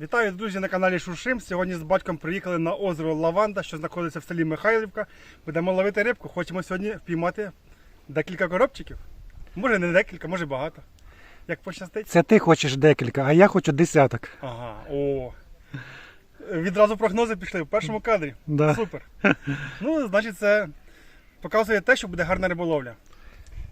Вітаю, друзі, на каналі Шуршим. Сьогодні з батьком приїхали на озеро Лаванда, що знаходиться в селі Михайлівка. Будемо ловити рибку. Хочемо сьогодні впіймати декілька коробчиків. Може не декілька, може багато. Як пощастить. Це ти хочеш декілька, а я хочу десяток. Ага, о. Відразу прогнози пішли в першому кадрі. Да. Супер. Ну, значить, це показує те, що буде гарна риболовля.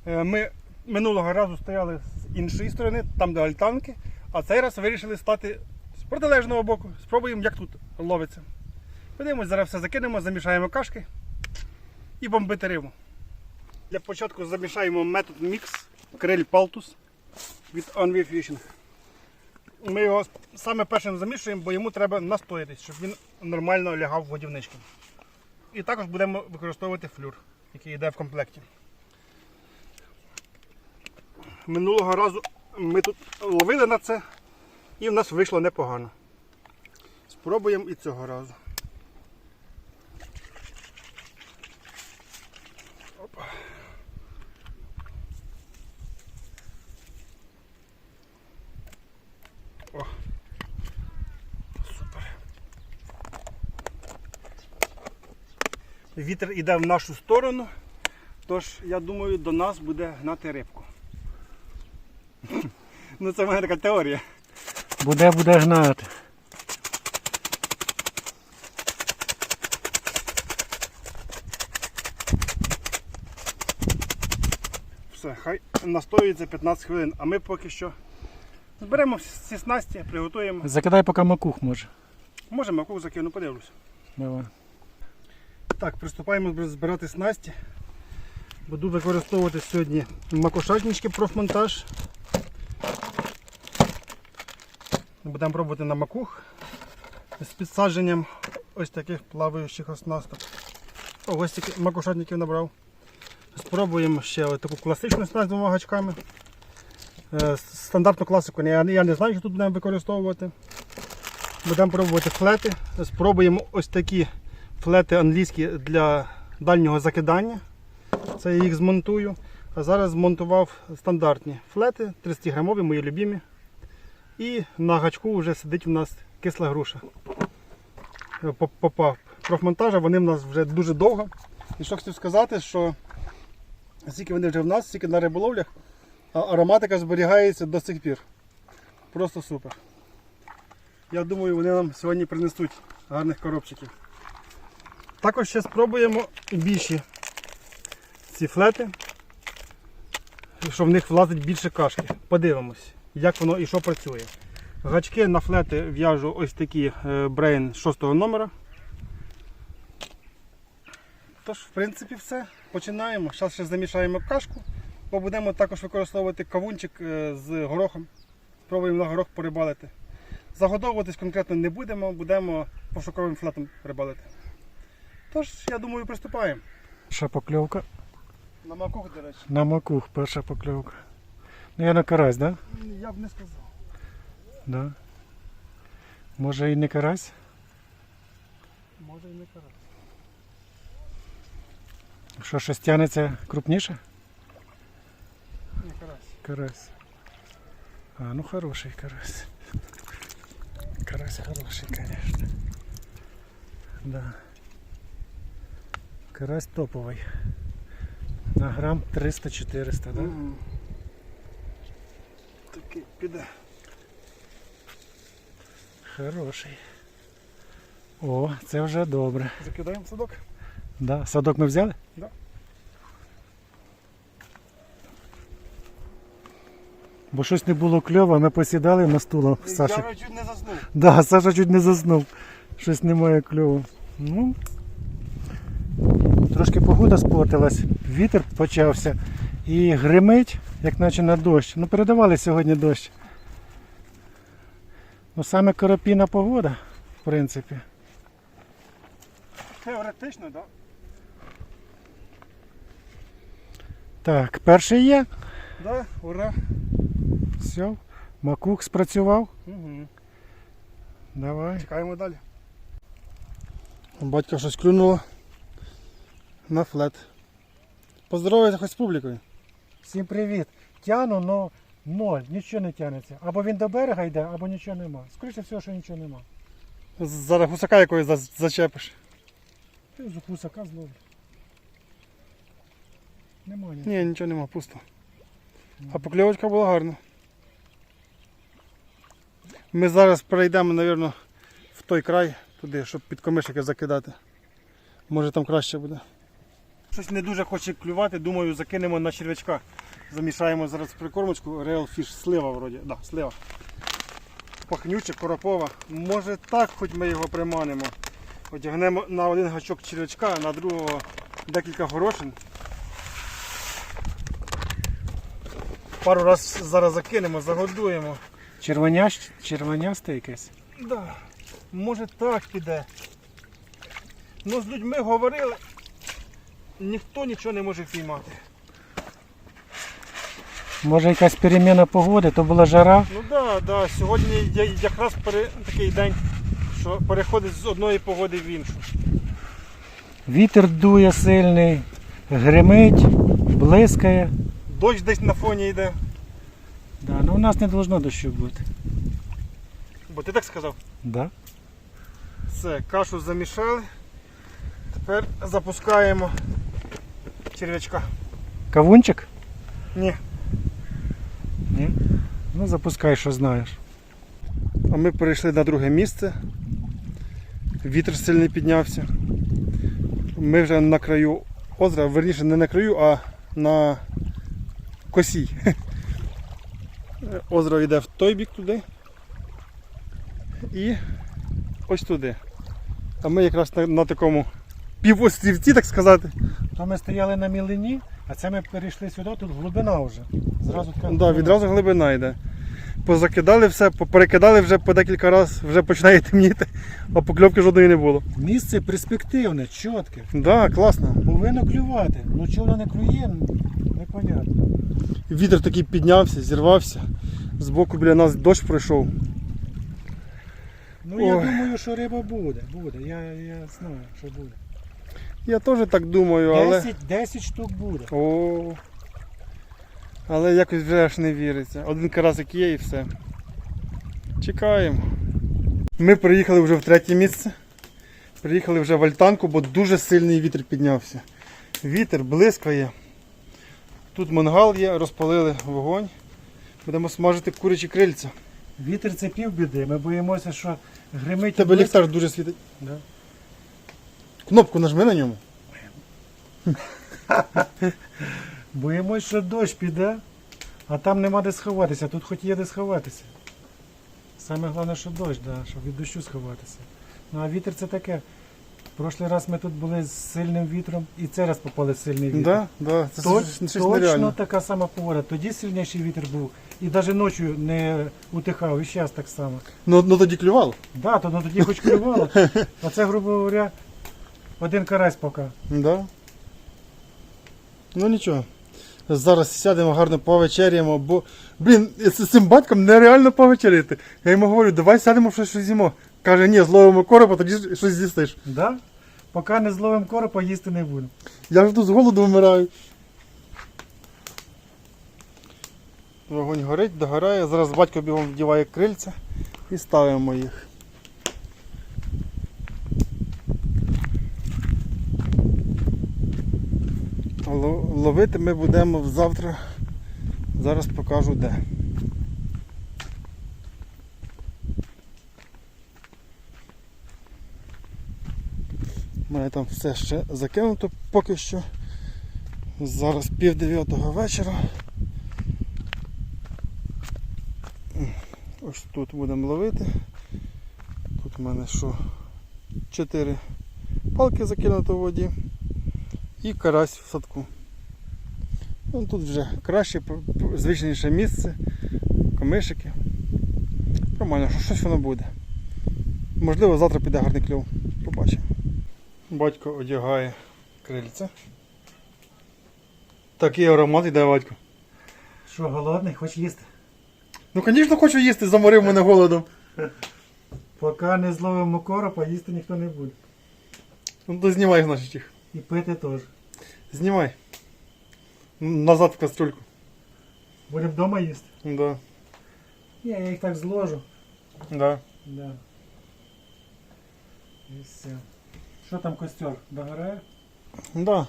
Е, Ми минулого разу стояли з іншої сторони, там де альтанки, а цей раз вирішили стати протилежного боку. Спробуємо, як тут ловиться. Подивимось, зараз все закинемо, замішаємо кашки і бомбити рибу. Для початку замішаємо метод мікс криль палтус від Envy Fishing. Ми його саме першим замішуємо, бо йому треба настоятись, щоб він нормально лягав в годівнички. І також будемо використовувати флюр, який йде в комплекті. Минулого разу ми тут ловили на це і в нас вийшло непогано. Спробуємо і цього разу. Опа. О. Супер. Вітер іде в нашу сторону, тож я думаю, до нас буде гнати рибку. Ну це в мене така теорія. Буде, буде гнати. Все, хай настоюється 15 хвилин, а ми поки що зберемо всі снасті, приготуємо. Закидай поки макух може. Може маку закину, подивлюсь. Давай. Так, приступаємо збирати снасті. Буду використовувати сьогодні макошатнички профмонтаж. Будемо пробувати на макух з підсадженням ось таких плаваючих оснасток. Ось таких макошатників набрав. Спробуємо ще таку класичну снасть з двома гачками. Е, Стандартну класику я не знаю, що тут будемо використовувати. Будемо пробувати флети. Спробуємо ось такі флети англійські для дальнього закидання. Це я їх змонтую. А зараз змонтував стандартні флети, 30 грамові, мої любимі. І на гачку вже сидить у нас кисла груша. Е, Попав профмонтажа, вони в нас вже дуже довго. І що хотів сказати, що скільки вони вже в нас, стільки на риболовлях, ароматика зберігається до сих пір. Просто супер. Я думаю, вони нам сьогодні принесуть гарних коробчиків. Також ще спробуємо більші ці флети, що в них влазить більше кашки. Подивимось, як воно і що працює. Гачки на флети в'яжу ось такі брейн 6 номера. Тож, в принципі, все. Починаємо. Зараз ще замішаємо кашку, бо будемо також використовувати кавунчик е, з горохом. Спробуємо на горох порибалити. Загодовуватись конкретно не будемо, будемо пошуковим флетом рибалити. Тож, я думаю, приступаємо. Перша покльовка. На макух, до речі. На макух перша покльовка. Ну я на карась, да? Я б не сказав. Да. Може і не карась? Може і не карась. Що щось тягнеться крупніше? Не карась. Карась. А, ну хороший карась. Карась хороший, конечно. Да. Карась топовий. На грам 300-400, да? Мгм. Такий піде. Хороший. О, це вже добре. Закидаємо садок. Да. Садок ми взяли? Да. Бо щось не було кльово, ми посідали на стуло. Саша. Я чуть не заснув. Да, Саша чуть не заснув. Щось немає кльово. Ну, трошки погода спортилась, вітер почався і гримить, як наче на дощ. Ну, передавали сьогодні дощ. Ну, саме коропійна погода, в принципі. Теоретично, так? Да? Так, перший є. Да, ура. Все. Макух спрацював. Угу. Давай. Чекаємо далі. Батько щось клюнуло на флет. Поздоровайся хоч з публікою. Всім привіт. Тяну, но Ноль, нічого не тягнеться. Або він до берега йде, або нічого нема. Скоріше всього, що нічого нема. Зараз гусака якогось за- зачепиш. Ти з гусака зловлю. Нема ні. Ні, нічого нема, пусто. А покльовочка була гарна. Ми зараз перейдемо, мабуть, в той край, туди, щоб під комишики закидати. Може там краще буде. Щось не дуже хоче клювати, думаю, закинемо на черв'ячка. Замішаємо зараз прикормочку, Real Fish, слива вроді. Да, слива. Пахнюча, коропова. Може так, хоч ми його приманимо. Одягнемо на один гачок черв'ячка, на другого декілька горошин. Пару раз зараз закинемо, загодуємо. Червонящ, червонясте якесь. Да. Може так піде. Ну з людьми говорили. Ніхто нічого не може впіймати. Може якась переміна погоди, то була жара. Ну да, да. Сьогодні якраз пере... такий день, що переходить з одної погоди в іншу. Вітер дує сильний, гримить, блискає. Дощ десь на фоні йде. Да, ну у нас не должно дощу бути. Бо ти так сказав? Да? Все, кашу замішали. Тепер запускаємо черв'ячка. Кавунчик? Ні. Ні. Ну запускай, що знаєш. А ми перейшли на друге місце. Вітер сильний піднявся. Ми вже на краю озера, верніше не на краю, а на косі. Озеро йде в той бік туди. І ось туди. А ми якраз на, на такому півострівці, так сказати. То ми стояли на мілині, а це ми перейшли сюди, тут глибина вже. Зразу така Да, глибина. відразу глибина йде. Позакидали все, поперекидали вже по декілька разів, вже починає темніти, а покльовки жодної не було. Місце перспективне, чітке. Да, класно. Повинно клювати. Ну чого воно не клює, непонятно. Вітер такий піднявся, зірвався. Збоку біля нас дощ пройшов. Ну я Ой. думаю, що риба буде. Буде. Я, я знаю, що буде. Я теж так думаю, але. 10, 10 штук буде. О. Але якось вже аж не віриться. Один карасик є і все. Чекаємо. Ми приїхали вже в третє місце. Приїхали вже в альтанку, бо дуже сильний вітер піднявся. Вітер блискає. Тут мангал є, розпалили вогонь. Будемо смажити курячі крильця. Вітер це півбіди. Ми боїмося, що гримить. Тебе ліхтар дуже світить. Да. Кнопку нажми на ньому. Боїмось, що дощ піде, а там нема де сховатися. Тут хоч є де сховатися. Саме головне, що дощ, да, щоб від дощу сховатися. Ну а вітер це таке. Прошлий раз ми тут були з сильним вітром і цей раз попали в сильний вітер. Да, да, це То- щось, щось точно нереально. така сама погода. Тоді сильніший вітер був. І навіть ночі не утихав, і зараз так само. Ну, ну тоді клювало. Да, то ну, тоді хоч клювало. А це, грубо говоря, один карась поки. Да. Ну нічого. Зараз сядемо гарно повечеряємо, бо, блін, з цим батьком нереально повечеряти. Я йому говорю, давай сядемо щось з'їмо. Каже, ні, зловимо коропа, тоді щось з'їстиш. Да? Поки не зловим коропа, їсти не будемо. Я вже тут з голоду вмираю. Вогонь горить, догорає. Зараз батько бігом вдіває крильця і ставимо їх. Ловити ми будемо завтра. Зараз покажу де. У мене там все ще закинуто поки що. Зараз пів дев'ятого вечора. Ось тут будемо ловити. Тут у мене що? Чотири палки закинуто в воді і карась в садку. Ну, тут вже краще, звичніше місце, комишики. Нормально, що щось воно буде. Можливо, завтра піде гарний кльов. Побачимо. Батько одягає крильця. Такий аромат іде батько. Що, голодний, хоч їсти? Ну, звісно, хочу їсти, заморив мене голодом. Поки не зловимо коропа, їсти ніхто не буде. Ну то знімай, значить їх. І пити теж. Знімай. М, Назад в кастрюльку. Будемо вдома їсти. Да. Ні, я їх так зложу. Да. Да. І все. Що там костер? Догорає? Да.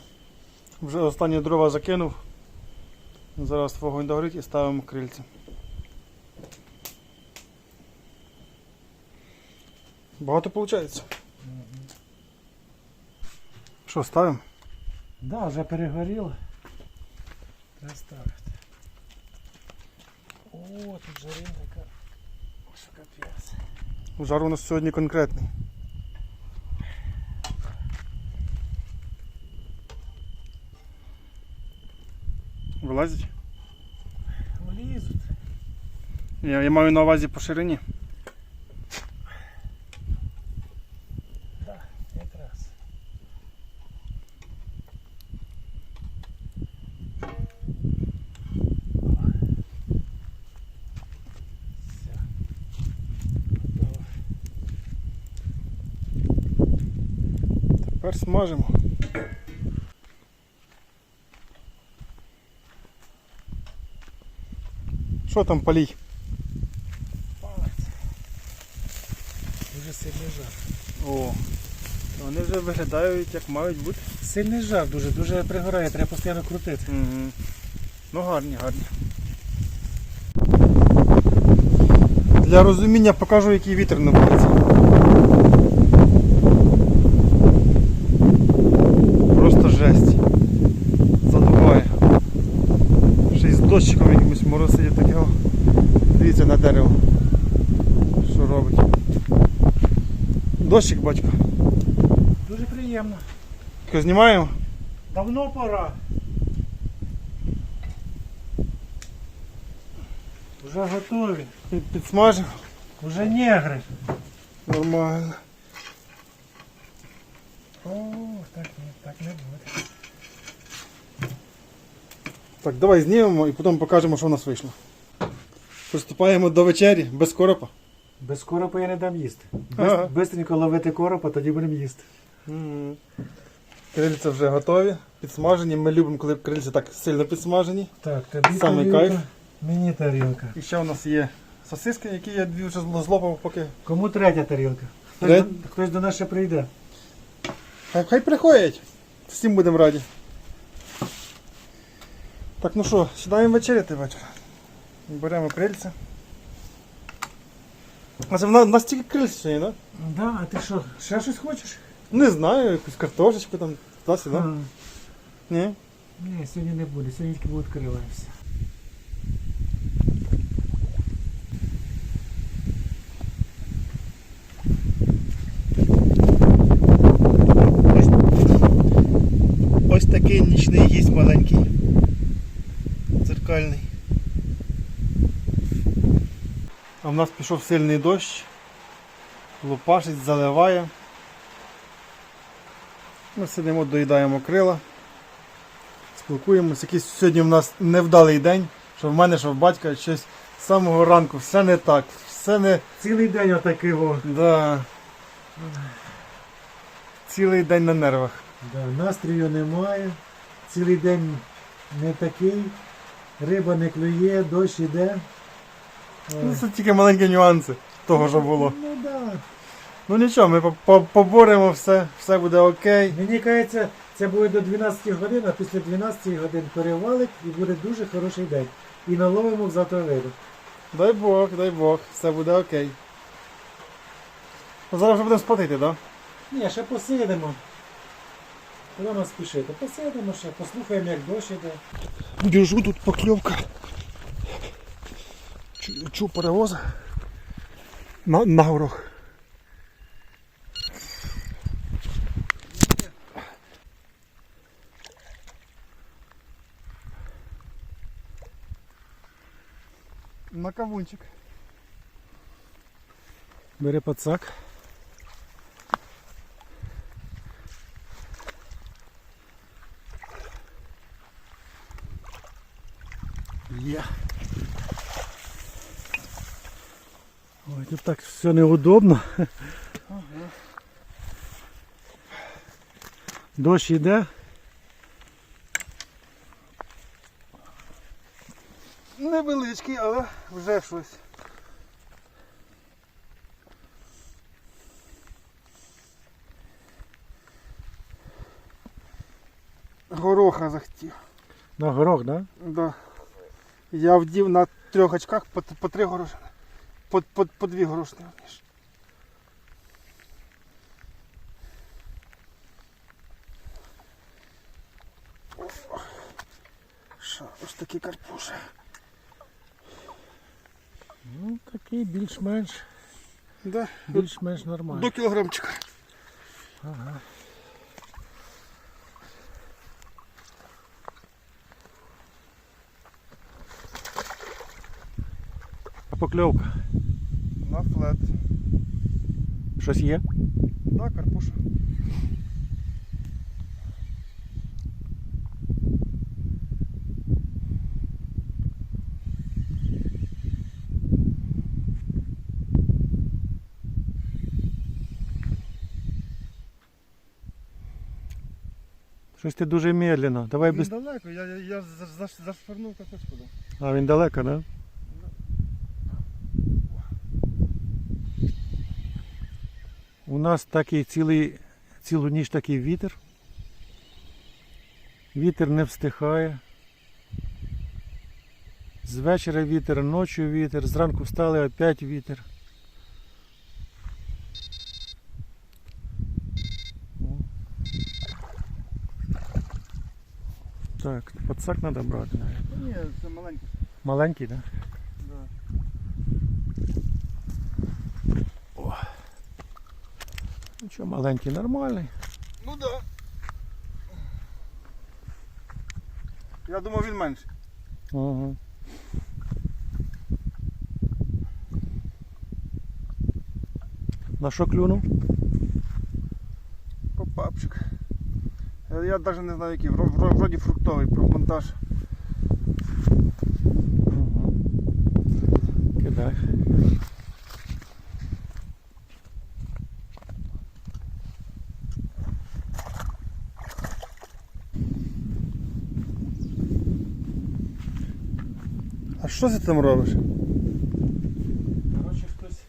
Вже останні дрова закинув. Зараз вогонь догорить і ставимо крильця. Багато виходить. Що, ставимо? Да, вже перегоріло. Треба ставити. О, тут жарина яка. Що капець. Жар у нас сьогодні конкретний. Вилазить? Влізуть. Я, я маю на увазі по ширині. Да, якраз. Все. Готово. Тепер смажимо. Що там палій? Палець. Дуже сильний жар. О, вони вже виглядають як мають бути. Сильний жар дуже, дуже пригорає, треба постійно крутити. Угу. Ну гарні, гарні. Для розуміння покажу, який вітер на вулиці. дерево. Що робить. Дощик, батько. Дуже приємно. Таке знімаємо? Давно пора. Вже готові. Під- Підсмажив. Уже негри. Нормально. О, так ні, так не буде. Так, давай знімемо і потім покажемо, що в нас вийшло. Приступаємо до вечері без коропа. Без коропа я не дам їсти. Ага. Бистренько ловити коропа, тоді будемо їсти. Крильця вже готові, підсмажені. Ми любимо, коли крильця так сильно підсмажені. Так, тобі Самий тарілка, кайф. Мені тарілка. І ще у нас є сосиски, які я дві вже злопав поки. Кому третя тарілка? Хтось, Третя? до, хтось до нас ще прийде. Хай, хай приходять. Всім будемо раді. Так, ну що, сідаємо вечеряти вечір. Беремо крильця. А це в нас, в нас тільки крильця сьогодні, так? Да, а ти що, ще щось хочеш? Не знаю, якусь картошечку там, туди-сюди. А, Ні? Ні, сьогодні не буде, сьогодні тільки будуть крила і все. Нас пішов сильний дощ. Лупашить, заливає. Ми сидимо, доїдаємо крила. Спілкуємось. Якийсь сьогодні в нас невдалий день. Що в мене, що в батька, щось з самого ранку все не так. Все не. Цілий день отакий о. Да. Цілий день на нервах. Да, настрою немає. Цілий день не такий. Риба не клює, дощ іде. Ну, це тільки маленькі нюанси того, що було. Ну да. Ну нічого, ми по- по- поборемо все, все буде окей. Мені кажеться, це буде до 12 годин, а після 12 годин перевалить і буде дуже хороший день. І наловимо завтра рибу. Дай Бог, дай Бог, все буде окей. Ну, Зараз вже будемо спатити, так? Да? Ні, ще посидимо. Куди нам спішити? Посидимо ще, послухаємо, як дощ іде. Держу тут покльовка. Чу, перевоза. На, на горох. На кавунчик. Бери пацак. Є. Ой, тут так все неудобно. Дощ іде. невеличкий, але вже щось. Гороха захотів. На горох, да? Да. Я вдів на трьох очках по, по три горошини. По, по, по дві. О, Що, ось такі карпуші. Ну, такий більш-менш, Да, більш-менш нормальний. до кілограмчика. Ага. А покльовка. На флет. Щось є? Да, карпуша. Щось ти дуже медленно. Давай Він без... далеко, я, я, я за- за- зашвирнув так господи. А він далеко, да? У нас такий цілий, цілу ніч такий вітер. Вітер не встихає. З вечора вітер, ночі вітер, зранку встали опять вітер. Так, подсак треба брати. наверное. Ні, це маленький. Маленький, так? Да? Да. Ну що, маленький, нормальний. Ну да. Я думав він менший. Ага. На що клюнув? Попапчик. Я навіть не знаю який. Вро- вро- Вроді фруктовий монтаж. Угу. Кидай. Що ти там робиш? Коротше, хтось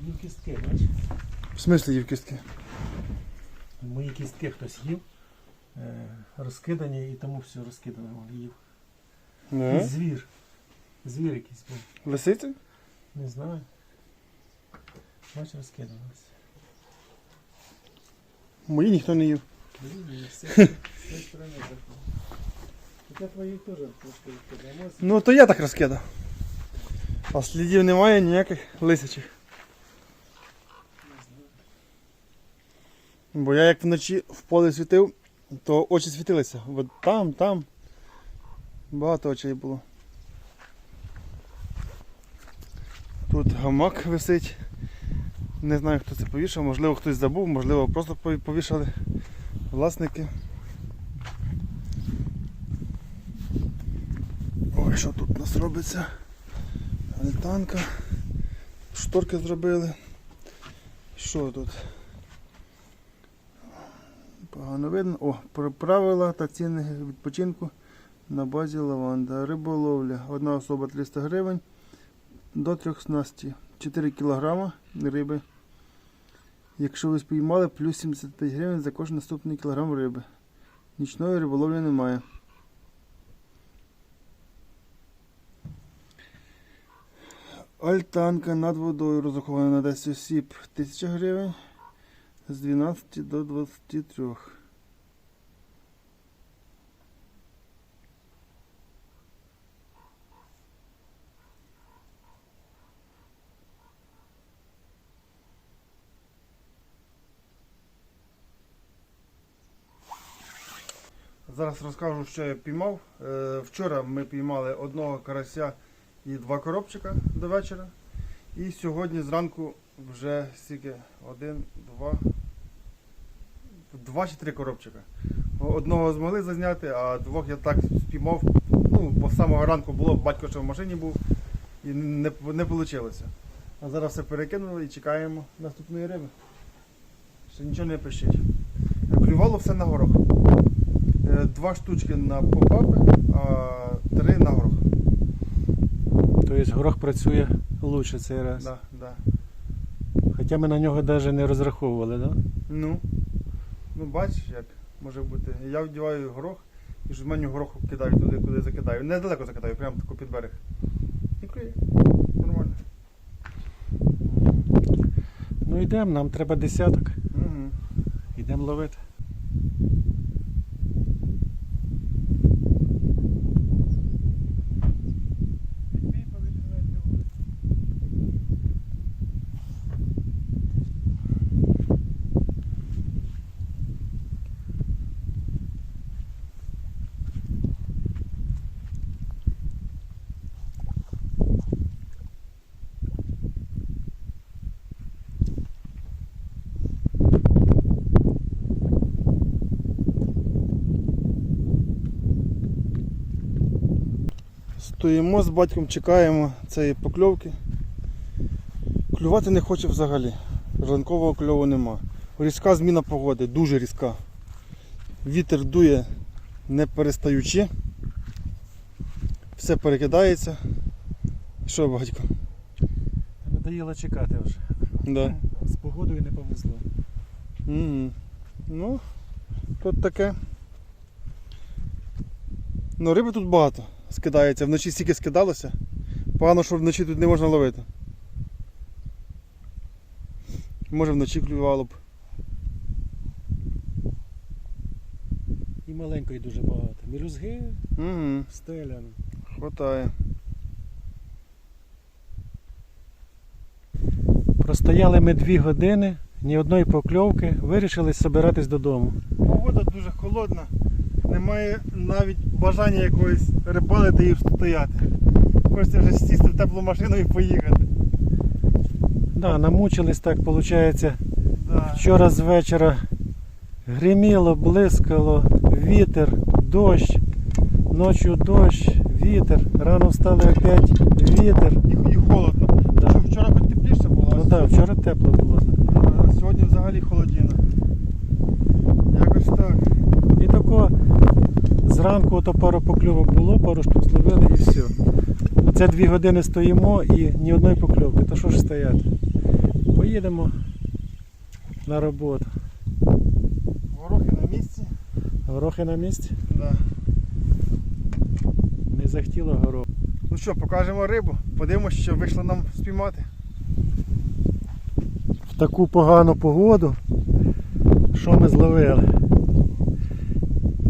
їв кістки, бачиш? В смислі їв кістки? Мої кістки хтось їв. Е, розкидані і тому все розкидане їв. Не. Звір. Звір якийсь був. Лисиця? Не знаю. Бач, розкидалось. Мої ніхто не їв. Хоча твоїх теж трошки відкидаємо. Ну то я так розкидав. А слідів немає ніяких лисячих. Бо я як вночі в поле світив, то очі світилися. От там, там. Багато очей було. Тут гамак висить. Не знаю хто це повішав, можливо хтось забув, можливо просто повішали власники. Що тут у нас робиться? Альтанка. Шторки зробили. Що тут? Погано видно. О, про правила та ціни відпочинку на базі лаванда. Риболовля. Одна особа 300 гривень до трьох снасті. 4 кг риби. Якщо ви спіймали, плюс 75 гривень за кожен наступний кілограм риби. Нічної риболовлі немає. Альтанка над водою розрахована на 10 осіб 1000 гривень з 12 до 23. Зараз розкажу, що я піймав. Е, Вчора ми піймали одного карася і два коробчика до вечора. І сьогодні зранку вже стільки один, два, два чи три коробчика. Одного змогли зазняти, а двох я так спіймав. Ну, бо з самого ранку було, батько ще в машині був і не, не вийшло. А зараз все перекинули і чекаємо наступної риби. Ще нічого не пишіть. Клювало все на горох. Е, Два штучки на попапи, а три на горох. Тобто горох працює лучше цей раз. Да, да. Хоча ми на нього навіть не розраховували, да? Ну. Ну бачиш як може бути. Я вдіваю горох і жменю гороху кидаю туди, куди закидаю. Недалеко закидаю, прямо тако під берег. І клює. Нормально. Ну йдемо, нам треба десяток. Угу. Йдемо ловити. Стоїмо з батьком, чекаємо цієї покльовки. Клювати не хоче взагалі. Ранкового кльову нема. Різка зміна погоди, дуже різка. Вітер дує не перестаючи. Все перекидається. Що, батько? Надоїло чекати вже. Да. З погодою не повезло. Угу. Ну, тут таке. Ну, риби тут багато скидається. Вночі стільки скидалося. Погано, що вночі тут не можна ловити. Може вночі клювало б. І маленької дуже багато. Мілюзги Угу. стеляно. Хватає. Простояли ми дві години, ні одної покльовки, вирішили збиратись додому. Погода дуже холодна. Немає навіть бажання якоїсь рибалити і стояти. Хочеться вже сісти в теплу машину і поїхати. Да, намучились так, виходить. Да. Вчора з вечора гриміло, блискало, вітер, дощ, ночі дощ, вітер, рано встали опять вітер. І, і холодно. Да. Що вчора хоч тепліше було, Ну так, вчора тепло було. А сьогодні взагалі холодіна. Якось так. І тако зранку ото пару покльовок було, пару штук зловили і все. Це дві години стоїмо і ні одної покльовки. То що ж стояти? Поїдемо на роботу. Горохи на місці. Горохи на місці. Да. Не захотіло горох. Ну що, покажемо рибу. Подивимося, що вийшло нам спіймати. В таку погану погоду. Що ми зловили?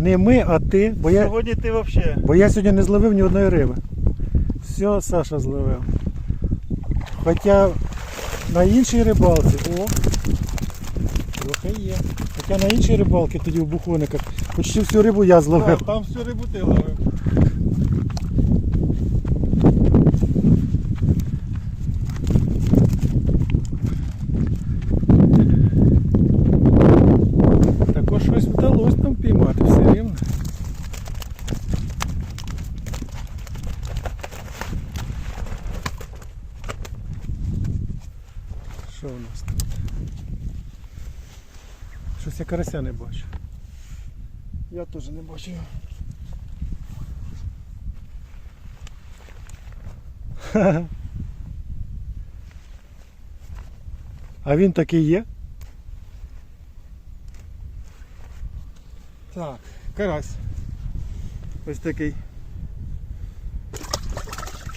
Не ми, а ти, бо я, Сьогодні ти взагалі. бо я сьогодні не зловив ні одної риби. Все, Саша зловив. Хоча на іншій рибалці, о, трохи є. Хоча на іншій рибалці тоді в бухониках почти всю рибу я зловив. там всю рибу ти ловив. Також щось вдалося нам піймати все рівно. Що у нас тут? Щось я карася не бачу. Я теж не бачу. А він такий є? Так, карась. Ось такий.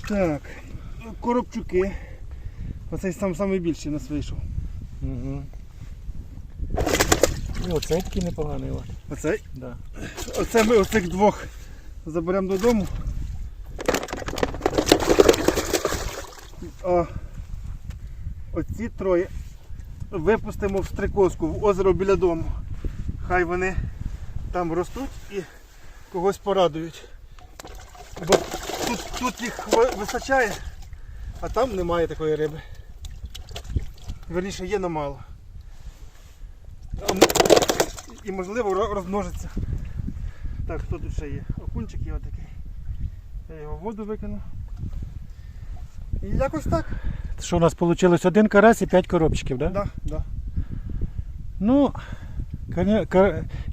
Так, коробчуки. Оцей сам самий більший у нас вийшов. Угу. О, цей такий непоганий. Оцей. Да. Оце ми оцих двох заберемо додому. А оці троє випустимо в стрикозку, в озеро біля дому. Хай вони там ростуть і когось порадують. Бо тут, тут їх ви- вистачає, а там немає такої риби. Верніше є, но мало. А м- І можливо розмножиться. Так, хто тут ще є? Окунчик є отакий. Я його в воду викину. І якось так. Що у нас вийшло? Один карась і п'ять коробчиків, так? Да? Да, да. Ну,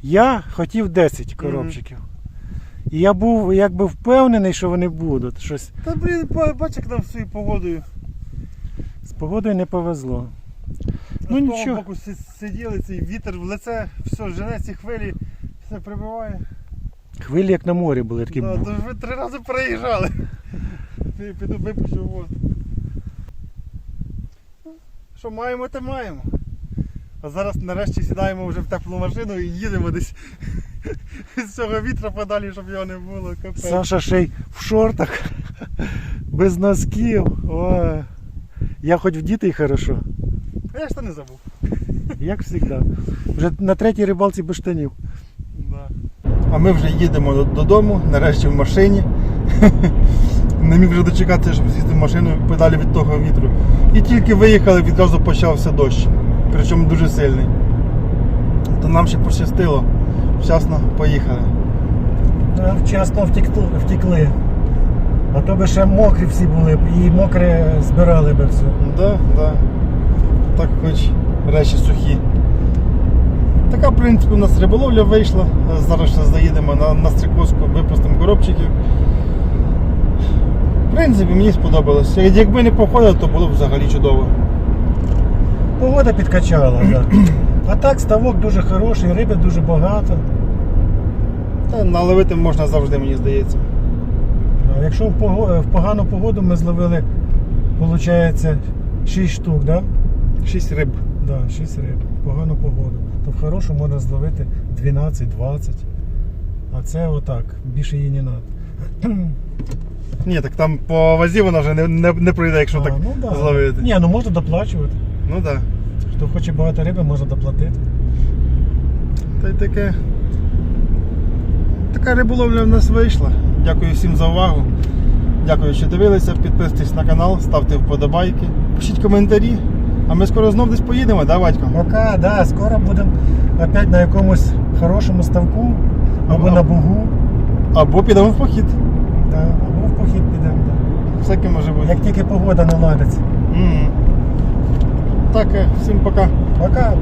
я хотів 10 коробчиків. І я був якби впевнений, що вони будуть. Щось Та блін, ба- бач, як нам з цією погодою. з погодою не повезло. Ну, Ну, з того нічого. боку си- сиділи, цей вітер в лице, все, жене ці хвилі, все прибиває. Хвилі як на морі були такі. Да, бу- то ж ви три рази переїжджали. Пі- Піду випущу воду. Що маємо, те маємо. А зараз нарешті сідаємо вже в теплу машину і їдемо десь з цього вітра подалі, щоб його не було. Капець. Саша ще й в шортах, без носків. Ой. Я хоч вдітий хорошо, А я ж то не забув. як завжди. Вже на третій рибалці без штанів. Да. А ми вже їдемо додому, нарешті в машині. Не міг вже дочекатися, щоб сісти в машину подалі від того вітру. І тільки виїхали, відразу почався дощ. Причому дуже сильний. То нам ще пощастило. Вчасно поїхали. Та Вчасно втекли, втекли. А то би ще мокрі всі були б і мокре збирали би все. Да, да. Так хоч речі сухі. Така, в принципі, у нас риболовля вийшла. Зараз ще заїдемо на, на стрікозку, випустимо коробчиків. В принципі, мені сподобалось. Якби не походили, то було б взагалі чудово. Погода підкачала, да. А так ставок дуже хороший, риби дуже багато. Та наловити можна завжди, мені здається. А якщо в, погану погоду ми зловили, виходить, 6 штук, да? Шість риб. Да, 6 риб. Погану погоду. То в хорошу можна зловити 12-20. А це отак, більше її не треба. Ні, так там по вазі вона вже не, не, не пройде, якщо так ну, да. зловити. Ні, ну можна доплачувати. Ну так. Да. Хто хоче багато риби, може доплатити. Та й таке. Така риболовля в нас вийшла. Дякую всім за увагу. Дякую, що дивилися. Підписуйтесь на канал, ставте вподобайки, пишіть коментарі. А ми скоро знов десь поїдемо, да, батько? Пока, да, скоро будемо опять на якомусь хорошому ставку або на бугу. Або підемо в похід. Да, або в похід підемо. Да. Всяке може бути. Як тільки погода наладиться. Mm. Так, е, всім пока. Пока.